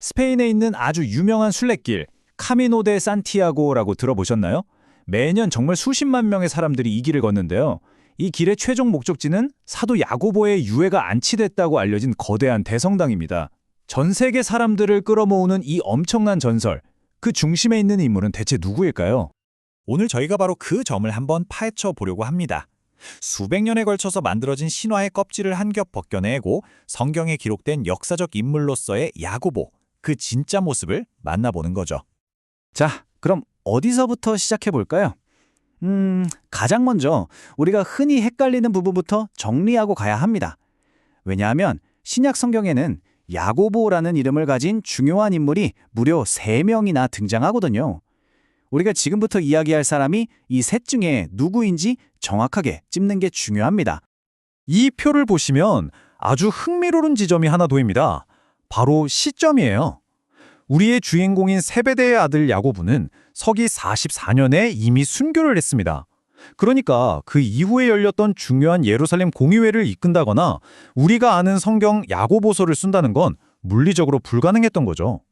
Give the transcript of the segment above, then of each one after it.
스페인에 있는 아주 유명한 순례길 카미노 데 산티아고라고 들어보셨나요? 매년 정말 수십만 명의 사람들이 이 길을 걷는데요. 이 길의 최종 목적지는 사도 야고보의 유해가 안치됐다고 알려진 거대한 대성당입니다. 전 세계 사람들을 끌어모으는 이 엄청난 전설, 그 중심에 있는 인물은 대체 누구일까요? 오늘 저희가 바로 그 점을 한번 파헤쳐 보려고 합니다. 수백 년에 걸쳐서 만들어진 신화의 껍질을 한 겹 벗겨내고 성경에 기록된 역사적 인물로서의 야고보, 그 진짜 모습을 만나보는 거죠. 자, 그럼 어디서부터 시작해 볼까요? 음, 가장 먼저 우리가 흔히 헷갈리는 부분부터 정리하고 가야 합니다. 왜냐하면 신약 성경에는 야고보라는 이름을 가진 중요한 인물이 무려 3명이나 등장하거든요. 우리가 지금부터 이야기할 사람이 이 셋 중에 누구인지 정확하게 찝는 게 중요합니다. 이 표를 보시면 아주 흥미로운 지점이 하나 보입니다. 바로 시점이에요. 우리의 주인공인 세베대의 아들 야고보는 서기 44년에 이미 순교를 했습니다. 그러니까 그 이후에 열렸던 중요한 예루살렘 공의회를 이끈다거나 우리가 아는 성경 야고보서를 쓴다는 건 물리적으로 불가능했던 거죠.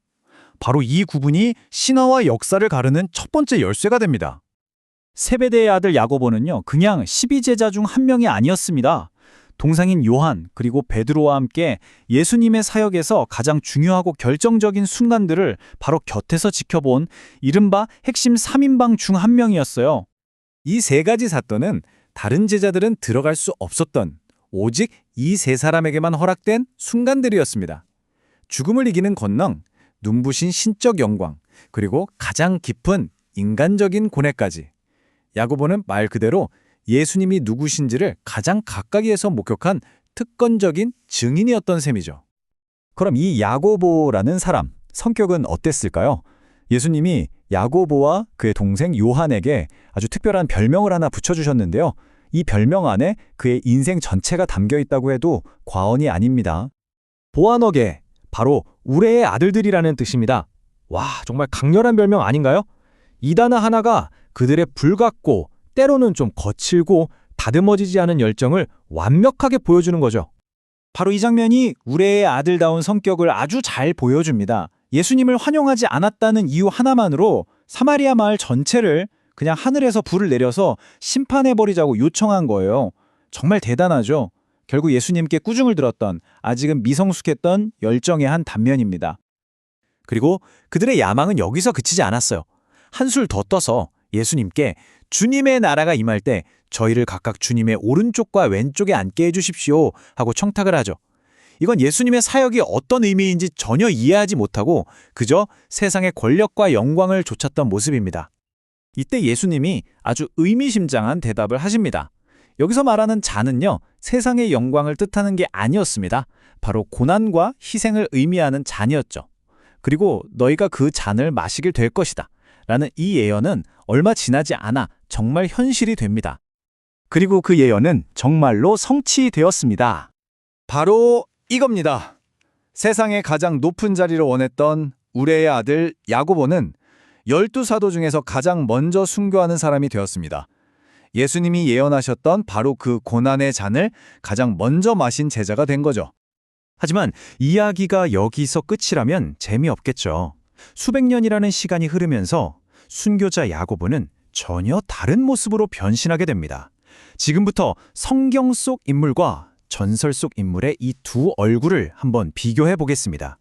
바로 이 구분이 신화와 역사를 가르는 첫 번째 열쇠가 됩니다. 세베대의 아들 야고보는요, 그냥 12제자 중 한 명이 아니었습니다. 동상인 요한 그리고 베드로와 함께 예수님의 사역에서 가장 중요하고 결정적인 순간들을 바로 곁에서 지켜본 이른바 핵심 3인방 중 한 명이었어요. 이 세 가지 사건은 다른 제자들은 들어갈 수 없었던 오직 이 세 사람에게만 허락된 순간들이었습니다. 죽음을 이기는 권능, 눈부신 신적 영광, 그리고 가장 깊은 인간적인 고뇌까지. 야고보는 말 그대로 예수님이 누구신지를 가장 가까이에서 목격한 특권적인 증인이었던 셈이죠. 그럼 이 야고보라는 사람, 성격은 어땠을까요? 예수님이 야고보와 그의 동생 요한에게 아주 특별한 별명을 하나 붙여주셨는데요. 이 별명 안에 그의 인생 전체가 담겨 있다고 해도 과언이 아닙니다. 보아너게, 바로 우레의 아들들이라는 뜻입니다. 와, 정말 강렬한 별명 아닌가요? 이 단어 하나가 그들의 불같고 때로는 좀 거칠고 다듬어지지 않은 열정을 완벽하게 보여주는 거죠. 바로 이 장면이 우레의 아들다운 성격을 아주 잘 보여줍니다. 예수님을 환영하지 않았다는 이유 하나만으로 사마리아 마을 전체를 그냥 하늘에서 불을 내려서 심판해버리자고 요청한 거예요. 정말 대단하죠? 결국 예수님께 꾸중을 들었던 아직은 미성숙했던 열정의 한 단면입니다. 그리고 그들의 야망은 여기서 그치지 않았어요. 한술 더 떠서 예수님께 주님의 나라가 임할 때 저희를 각각 주님의 오른쪽과 왼쪽에 앉게 해주십시오 하고 청탁을 하죠. 이건 예수님의 사역이 어떤 의미인지 전혀 이해하지 못하고 그저 세상의 권력과 영광을 좇았던 모습입니다. 이때 예수님이 아주 의미심장한 대답을 하십니다. 여기서 말하는 자는요, 세상의 영광을 뜻하는 게 아니었습니다. 바로 고난과 희생을 의미하는 잔이었죠. 그리고 너희가 그 잔을 마시길 될 것이다. 라는 이 예언은 얼마 지나지 않아 정말 현실이 됩니다. 그리고 그 예언은 정말로 성취되었습니다. 바로 이겁니다. 세상의 가장 높은 자리를 원했던 우레의 아들 야고보는 열두 사도 중에서 가장 먼저 순교하는 사람이 되었습니다. 예수님이 예언하셨던 바로 그 고난의 잔을 가장 먼저 마신 제자가 된 거죠. 하지만 이야기가 여기서 끝이라면 재미없겠죠. 수백 년이라는 시간이 흐르면서 순교자 야고보는 전혀 다른 모습으로 변신하게 됩니다. 지금부터 성경 속 인물과 전설 속 인물의 이 두 얼굴을 한번 비교해 보겠습니다.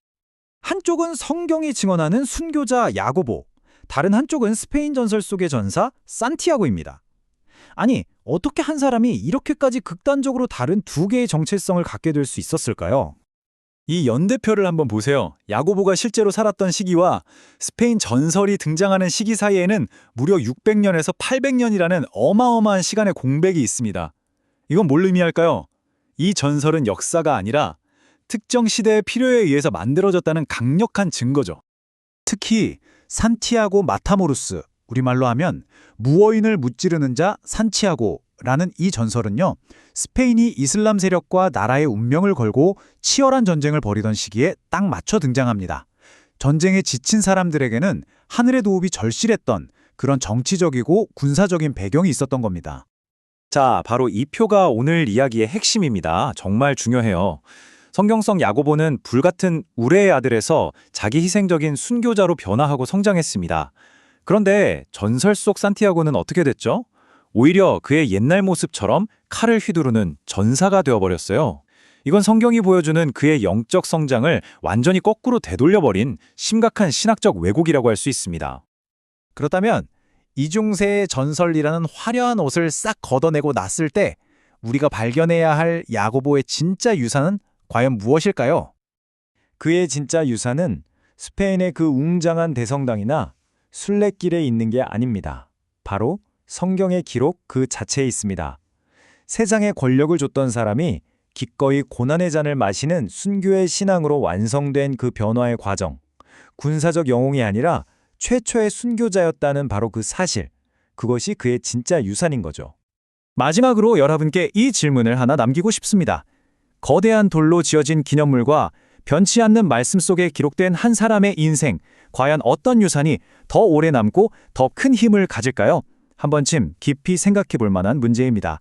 한쪽은 성경이 증언하는 순교자 야고보, 다른 한쪽은 스페인 전설 속의 전사 산티아고입니다. 아니, 어떻게 한 사람이 이렇게까지 극단적으로 다른 두 개의 정체성을 갖게 될 수 있었을까요? 이 연대표를 한번 보세요. 야고보가 실제로 살았던 시기와 스페인 전설이 등장하는 시기 사이에는 무려 600년에서 800년이라는 어마어마한 시간의 공백이 있습니다. 이건 뭘 의미할까요? 이 전설은 역사가 아니라 특정 시대의 필요에 의해서 만들어졌다는 강력한 증거죠. 특히 산티아고 마타모루스, 우리말로 하면 무어인을 무찌르는 자 산티아고 라는 이 전설은요. 스페인이 이슬람 세력과 나라의 운명을 걸고 치열한 전쟁을 벌이던 시기에 딱 맞춰 등장합니다. 전쟁에 지친 사람들에게는 하늘의 도움이 절실했던 그런 정치적이고 군사적인 배경이 있었던 겁니다. 자, 바로 이 표가 오늘 이야기의 핵심입니다. 정말 중요해요. 성경성 야고보는 불같은 우레의 아들에서 자기 희생적인 순교자로 변화하고 성장했습니다. 그런데 전설 속 산티아고는 어떻게 됐죠? 오히려 그의 옛날 모습처럼 칼을 휘두르는 전사가 되어버렸어요. 이건 성경이 보여주는 그의 영적 성장을 완전히 거꾸로 되돌려버린 심각한 신학적 왜곡이라고 할 수 있습니다. 그렇다면 이중세의 전설이라는 화려한 옷을 싹 걷어내고 났을 때 우리가 발견해야 할 야고보의 진짜 유산은 과연 무엇일까요? 그의 진짜 유산은 스페인의 그 웅장한 대성당이나 순례길에 있는 게 아닙니다. 바로 성경의 기록 그 자체에 있습니다. 세상에 권력을 줬던 사람이 기꺼이 고난의 잔을 마시는 순교의 신앙으로 완성된 그 변화의 과정. 군사적 영웅이 아니라 최초의 순교자였다는 바로 그 사실. 그것이 그의 진짜 유산인 거죠. 마지막으로 여러분께 이 질문을 하나 남기고 싶습니다. 거대한 돌로 지어진 기념물과 변치 않는 말씀 속에 기록된 한 사람의 인생, 과연 어떤 유산이 더 오래 남고 더 큰 힘을 가질까요? 한 번쯤 깊이 생각해 볼 만한 문제입니다.